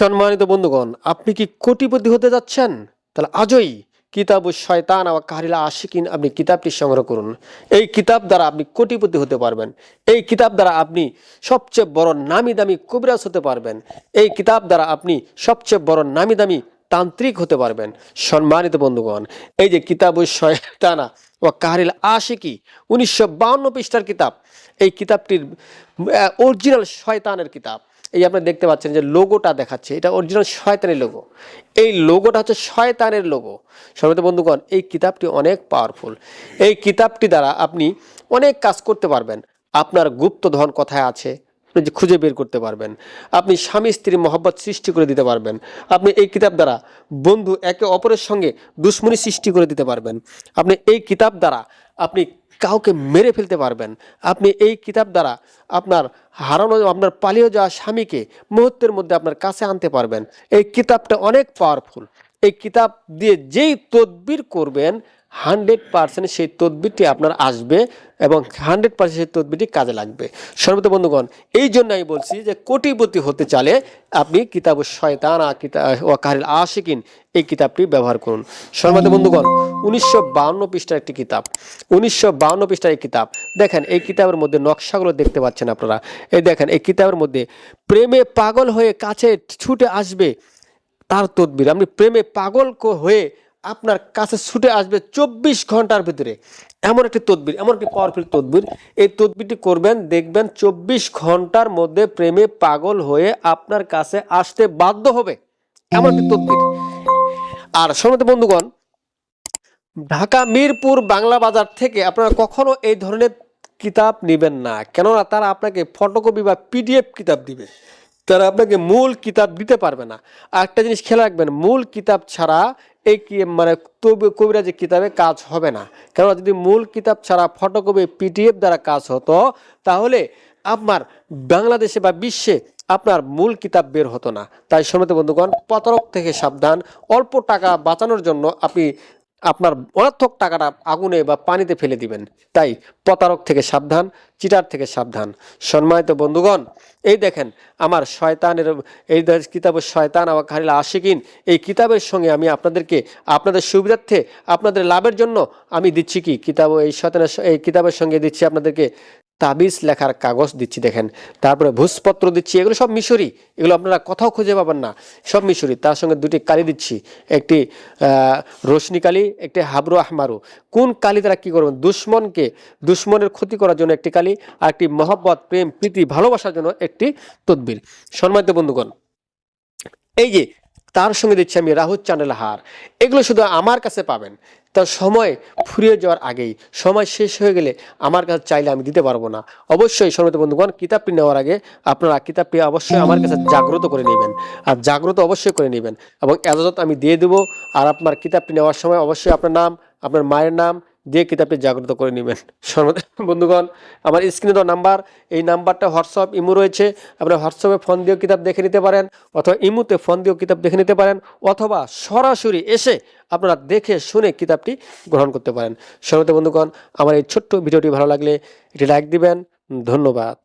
সম্মানিত বন্ধুগণ, আপনি কি কোটিপতি হতে যাচ্ছেন? তাহলে আজই কিতাব শয়তান আবার কাহারিলা আশিকিন আপনি কিতাবটি সংগ্রহ করুন। এই কিতাব দ্বারা আপনি কোটিপতি হতে পারবেন। এই কিতাব দ্বারা আপনি সবচেয়ে বড় নামি দামি কবিরাজ হতে পারবেন। এই কিতাব দ্বারা আপনি সবচেয়ে বড় নামি দামি তান্ত্রিক হতে পারবেন। সম্মানিত বন্ধুগণ, এই যে কিতাব শয়তানা ও কাহারিল আশিকি, উনিশশো বাউন্ন পৃষ্ঠার কিতাব। এই কিতাবটির অরিজিনাল শয়তানের কিতাব। এই আপনি দেখতে পাচ্ছেন যে লোগোটা দেখাচ্ছে। এটা অরিজিনাল শয়তানের লোগো এই লোগোটা হচ্ছে শয়তানের লোগো সর্বত বন্ধুগণ, এই কিতাবটি অনেক পাওয়ারফুল এই কিতাবটি দ্বারা আপনি অনেক কাজ করতে পারবেন। আপনার গুপ্তধন কোথায় আছে? আপনি খুঁজে বের করতে পারবেন। আপনি স্বামী স্ত্রী মহব্বত সৃষ্টি করে দিতে পারবেন। আপনি এই কিতাব দ্বারা বন্ধু একে অপরের সঙ্গে দুশ্মনী সৃষ্টি করে দিতে পারবেন। আপনি এই কিতাব দ্বারা আপনি কাউকে মেরে ফেলতে পারবেন। আপনি এই কিতাব দ্বারা আপনার হারানো, আপনার পালিয়ে যাওয়া স্বামীকে মুহূর্তের মধ্যে আপনার কাছে আনতে পারবেন। এই কিতাবটা অনেক পাওয়ারফুল এই কিতাব দিয়ে যেই তদবির করবেন হান্ড্রেড পার্সেন্ট সেই তদবিরটি আপনার আসবে এবং হান্ড্রেড পার্সেন্ট সেই তদবিরটি কাজে লাগবে। সর্বত বন্ধুগণ, এই জন্য আমি বলছি যে কোটিপতি হতে চালে আপনি কিতাব শয়তান আ কিতাব ও কাহিল আশিকিন এই কিতাবটি ব্যবহার করুন। সর্বত বন্ধুগণ, উনিশশো বাউন্ন পৃষ্ঠার একটি কিতাব। উনিশশো বাউন্ন পৃষ্ঠার এই কিতাব, দেখেন এই কিতাবের মধ্যে নকশাগুলো দেখতে পাচ্ছেন আপনারা। এই দেখেন, এই কিতাবের মধ্যে প্রেমে পাগল হয়ে কাছে ছুটে আসবে, তার তদবির। আপনি প্রেমে পাগল হয়ে আপনার কাছে ছুটে আসবে চব্বিশ ঘণ্টার ভিতরে। এমন একটি তদবির, এমন একটি পাওয়ারফুল তদবির। এই তদবিরটি করবেন, দেখবেন চব্বিশ ঘণ্টার মধ্যে প্রেমে পাগল হয়ে আপনার কাছে আসতে বাধ্য হবে। এমন একটি তদবির। আর সময় বন্ধুগণ, ঢাকা, মিরপুর, বাংলা বাজার থেকে আপনারা কখনো এই ধরনের কিতাব নেবেন না, কেননা তারা আপনাকে ফটোকপি বা পিডিএফ কিতাব দিবে। তারা আপনাকে মূল কিতাব দিতে পারবে না। একটা জিনিস খেয়াল রাখবেন, মূল কিতাব ছাড়া এই মানে কবিরা যে কিতাবে কাজ হবে না। কেননা যদি মূল কিতাব ছাড়া ফটোকপি পিটিএফ দ্বারা কাজ হতো, তাহলে আপনার বাংলাদেশে বা বিশ্বে আপনার মূল কিতাব বের হতো না। তাই সমিত বন্ধুগণ, প্রতারক থেকে সাবধান। অল্প টাকা বাঁচানোর জন্য আপনি আপনার অনার্থক টাকাটা আগুনে বা পানিতে ফেলে দিবেন। তাই প্রতারক থেকে সাবধান, চিটার থেকে সাবধান। সম্মানিত বন্ধুগণ, এই দেখেন আমার শয়তানের, এই কিতাবের শয়তান আমার খারিল আশিকিন, এই কিতাবের সঙ্গে আমি আপনাদেরকে আপনাদের সুবিধার্থে, আপনাদের লাভের জন্য আমি দিচ্ছি কি? কিতাব, এই শয়তানের এই কিতাবের সঙ্গে দিচ্ছি আপনাদেরকে তাবিজ লেখার কাগজ দিচ্ছি, দেখেন। তারপরে ভূষপত্র দিচ্ছি, এগুলো সব মিশরি। এগুলো আপনারা কোথাও খুঁজে পাবেন না। সব মিশরি। তার সঙ্গে দুটি কালি দিচ্ছি। একটি রোশনি কালি, একটি হাবরু আহমারু। কোন কালি তারা কী করবেন? দুশ্মনকে, দুশ্মনের ক্ষতি করার জন্য একটি কালি আর একটি মহব্বত, প্রেম, প্রীতি, ভালোবাসার জন্য একটি তদবির। সম্মানিত বন্ধুগণ, এই যে তার সঙ্গে দিচ্ছি আমি রাহুল চ্যানেল হার। এগুলো শুধু আমার কাছে পাবেন। তার সময় ফুরিয়ে যাওয়ার আগেই, সময় শেষ হয়ে গেলে আমার কাছে চাইলে আমি দিতে পারব না। অবশ্যই সমিত বন্ধুগণ কিতাবটি নেওয়ার আগে আপনারা কিতাবটি অবশ্যই আমার কাছে জাগ্রত করে নেবেন। আর জাগ্রত অবশ্যই করে নেবেন। এবং এজাজত আমি দিয়ে দেবো। আর আপনার কিতাবটি নেওয়ার সময় অবশ্যই আপনার নাম, আপনার মায়ের নাম দিয়ে কিতাবটি জাগ্রত করে নেবেন। বন্ধুগণ, আমার স্ক্রিনে তো নাম্বার, এই নাম্বারটা হোয়াটসঅ্যাপ, ইমো রয়েছে। আপনারা হোয়াটসঅ্যাপে ফোন দিয়েও কিতাব দেখে নিতে পারেন, অথবা ইমুতে ফোন দিয়েও কিতাব দেখে নিতে পারেন, অথবা সরাসরি এসে আপনারা দেখে শুনে কিতাবটি গ্রহণ করতে পারেন। সর্বদা বন্ধুগণ, আমার এই ছোট্ট ভিডিওটি ভালো লাগলে এটি লাইক দিবেন। ধন্যবাদ।